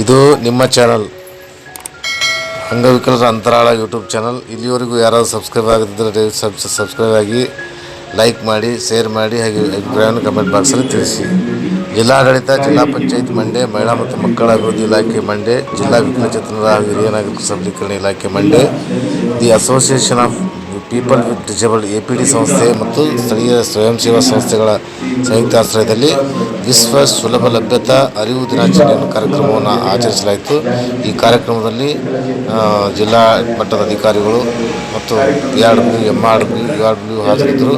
ಇದು ನಿಮ್ಮ ಚಾನಲ್ ಅಂಗವಿಕಲರ ಅಂತರಾಳ ಯೂಟ್ಯೂಬ್ ಚಾನಲ್ ಇಲ್ಲಿವರೆಗೂ ಯಾರಾದರೂ ಸಬ್ಸ್ಕ್ರೈಬ್ ಆಗದಿದ್ದರೆ ಸಬ್ಸ್ಕ್ರೈಬ್ ಆಗಿ ಲೈಕ್ ಮಾಡಿ ಶೇರ್ ಮಾಡಿ, ಹಾಗೆ ಅಭಿಪ್ರಾಯವನ್ನು ಕಮೆಂಟ್ ಬಾಕ್ಸಲ್ಲಿ ತಿಳಿಸಿ. ಜಿಲ್ಲಾಡಳಿತ, ಜಿಲ್ಲಾ ಪಂಚಾಯತ್ ಮಂಡೆ ಮಹಿಳಾ ಮತ್ತು ಮಕ್ಕಳ ಅಭಿವೃದ್ಧಿ ಇಲಾಖೆ ಮಂಡ್ಯ, ಜಿಲ್ಲಾ ವಿಕಲಚೇತನರ ಹಿರಿಯ ನಾಗರಿಕ ಸಬಲೀಕರಣ ಇಲಾಖೆ ಮಂಡೆ the association of people with disabled A P D ಸಂಸ್ಥೆ ಮತ್ತು ಸ್ಥಳೀಯ ಸ್ವಯಂ ಸೇವಾ ಸಂಸ್ಥೆಗಳ ಸಂಯುಕ್ತಾಶ್ರಯದಲ್ಲಿ ವಿಶ್ವ ಸುಲಭ ಲಭ್ಯತಾ ಅರಿವು ದಿನಾಚರಣೆ ಕಾರ್ಯಕ್ರಮವನ್ನು ಆಚರಿಸಲಾಯಿತು. ಈ ಕಾರ್ಯಕ್ರಮದಲ್ಲಿ ಜಿಲ್ಲಾ ಮಟ್ಟದ ಅಧಿಕಾರಿಗಳು ಮತ್ತು P R W M R W U R W ಹಾಜರಿದ್ದರು.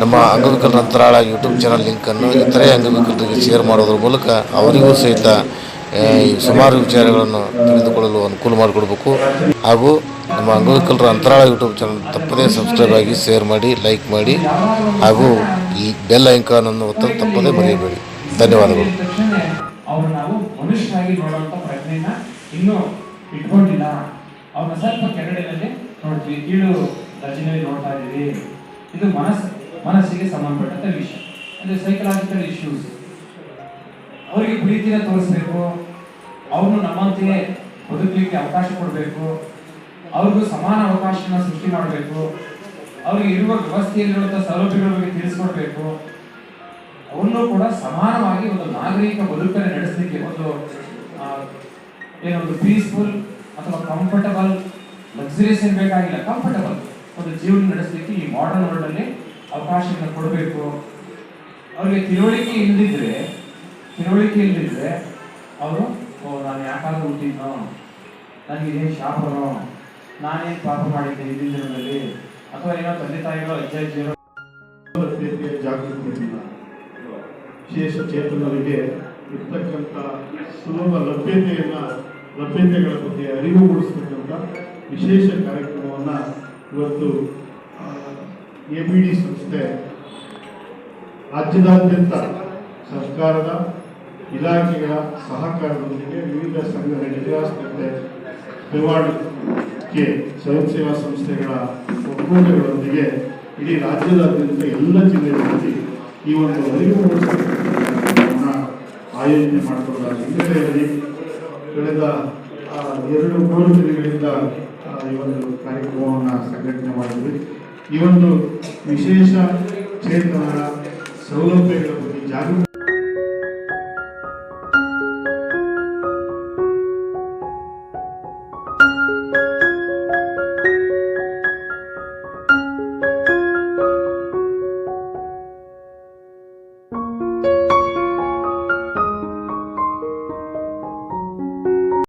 ನಮ್ಮ ಅಂಗವಿಕಲರ ಅಂತರಾಳ ಯೂಟ್ಯೂಬ್ ಚಾನಲ್ ಲಿಂಕನ್ನು ಇತರೆ ಅಂಗವಿಕಲರಿಗೆ ಶೇರ್ ಮಾಡೋದ್ರ ಮೂಲಕ ಅವರಿಗೂ ಸಹಿತ ಸುಮಾರು ವಿಚಾರಗಳನ್ನು ತಿಳಿದುಕೊಳ್ಳಲು ಅನುಕೂಲ ಮಾಡಿಕೊಡ್ಬೇಕು. ಹಾಗೂ ನಮ್ಮ ಅಂಗವಿಕಲರ ಅಂತರಾಳ ಯೂಟ್ಯೂಬ್ ಚಾನಲ್ ತಪ್ಪದೇ ಸಬ್ಸ್ಕ್ರೈಬ್ ಆಗಿ ಶೇರ್ ಮಾಡಿ, ಲೈಕ್ ಮಾಡಿ, ಹಾಗೂ ಈ ಬೆಲ್ ಐಕಾನನ್ನು ಒತ್ತಲು ತಪ್ಪದೇ ಮರೆಯಬೇಡಿ. ಧನ್ಯವಾದಗಳು. ನಾವು ಇಟ್ಕೊಂಡಿಲ್ಲ. ಸ್ವಲ್ಪ ನೋಡ್ತಾ ಇದೀವಿ ಇದು ಮನಸ್ ಮನಸ್ಸಿಗೆ ಸಂಬಂಧಪಟ್ಟಂತ ವಿಷಯ. ಅಂದರೆ ಸೈಕಲಾಜಿಕಲ್ ಇಶ್ಯೂಸ್ ಅವರಿಗೆ ಪ್ರೀತಿನ ತೋರಿಸ್ಬೇಕು ಅವ್ರನ್ನು ನಮ್ಮಂತೆಯೇ ಬದುಕಲಿಕ್ಕೆ ಅವಕಾಶ ಕೊಡಬೇಕು, ಅವ್ರಿಗೂ ಸಮಾನ ಅವಕಾಶನ ಸೃಷ್ಟಿ ಮಾಡಬೇಕು, ಅವ್ರಿಗೆ ಇರುವ ವ್ಯವಸ್ಥೆಯಲ್ಲಿರುವಂಥ ಸೌಲಭ್ಯಗಳ ಬಗ್ಗೆ ತಿಳಿಸ್ಕೊಡ್ಬೇಕು. ಅವನ್ನು ಕೂಡ ಸಮಾನವಾಗಿ ಒಂದು ನಾಗರಿಕ ಬದುಕನ್ನು ನಡೆಸಲಿಕ್ಕೆ ಒಂದು ಏನೊಂದು ಪೀಸ್ಫುಲ್ ಅಥವಾ ಕಂಫರ್ಟಬಲ್ ಲಕ್ಸುರಿಯಸ್ ಏನು ಬೇಕಾಗಿಲ್ಲ ಕಂಫರ್ಟಬಲ್ ಒಂದು ಜೀವನ ನಡೆಸಲಿಕ್ಕೆ ಈ ಮಾಡರ್ನ್ ವರ್ಲ್ಡ್ ಅಲ್ಲಿ ಅವಕಾಶಗಳನ್ನ ಕೊಡಬೇಕು. ಅವ್ರಿಗೆ ತಿಳುವಳಿಕೆ ಇಲ್ಲದಿದ್ರೆ ತಿಳುವಳಿಕೆ ಇಲ್ಲದಿದ್ರೆ ಅವರು, ಓ, ನಾನು ಯಾಕಾದ್ರೂ ಹುಟ್ಟಿದ್ನೋ? ನನಗೆ ಇದೇನು ಶಾಪನೋ? ನಾನೇನು ಪಾಪ ಮಾಡಿದ್ದೆ ಹಿಂದಿನ ದಿನದಲ್ಲಿ? ಅಥವಾ ಏನೋ ತಂದೆ ತಾಯಿಗಳು, ಅಜ್ಜ, ಅಜ್ಜಿಯರು? ಜಾಗೃತಿ ವಿಶೇಷ ಚೇತನರಿಗೆ ಇರ್ತಕ್ಕಂಥ ಸುಲಭ ಲಭ್ಯತೆಯನ್ನ, ಲಭ್ಯತೆಗಳ ಬಗ್ಗೆ ಅರಿವು ಮೂಡಿಸ್ತಕ್ಕಂಥ ವಿಶೇಷ ಕಾರ್ಯಕ್ರಮವನ್ನು ಇವತ್ತು ಎ ಬಿ ಡಿ ಸಂಸ್ಥೆ ರಾಜ್ಯದಾದ್ಯಂತ ಸರ್ಕಾರದ ಇಲಾಖೆಗಳ ಸಹಕಾರದೊಂದಿಗೆ ವಿವಿಧ ಸಂಘಟನೆಗಳ ಸಂಸ್ಥೆ ಪಿವಾಡಕ್ಕೆ ಸ್ವಯಂ ಸೇವಾ ಸಂಸ್ಥೆಗಳ ಒಕ್ಕೂಟಗಳೊಂದಿಗೆ ಇಡೀ ರಾಜ್ಯದಾದ್ಯಂತ ಎಲ್ಲ ಜಿಲ್ಲೆಗಳಲ್ಲಿ ಈ ಒಂದು ಅರಿವು ಆಯೋಜನೆ ಮಾಡಿಕೊಳ್ಳಲಾಗಿದೆ ಹಿನ್ನೆಲೆಯಲ್ಲಿ ಕಳೆದ ಎರಡು ಮೂರು ದಿನಗಳಿಂದ ಈ ಒಂದು ಕಾರ್ಯಕ್ರಮವನ್ನು ಸಂಘಟನೆ ಮಾಡಿದ್ವಿ. ಈ ಒಂದು ವಿಶೇಷ ಚೇತನ ಸೌಲಭ್ಯಗಳ ಬಗ್ಗೆ ಜಾಗೃತಿ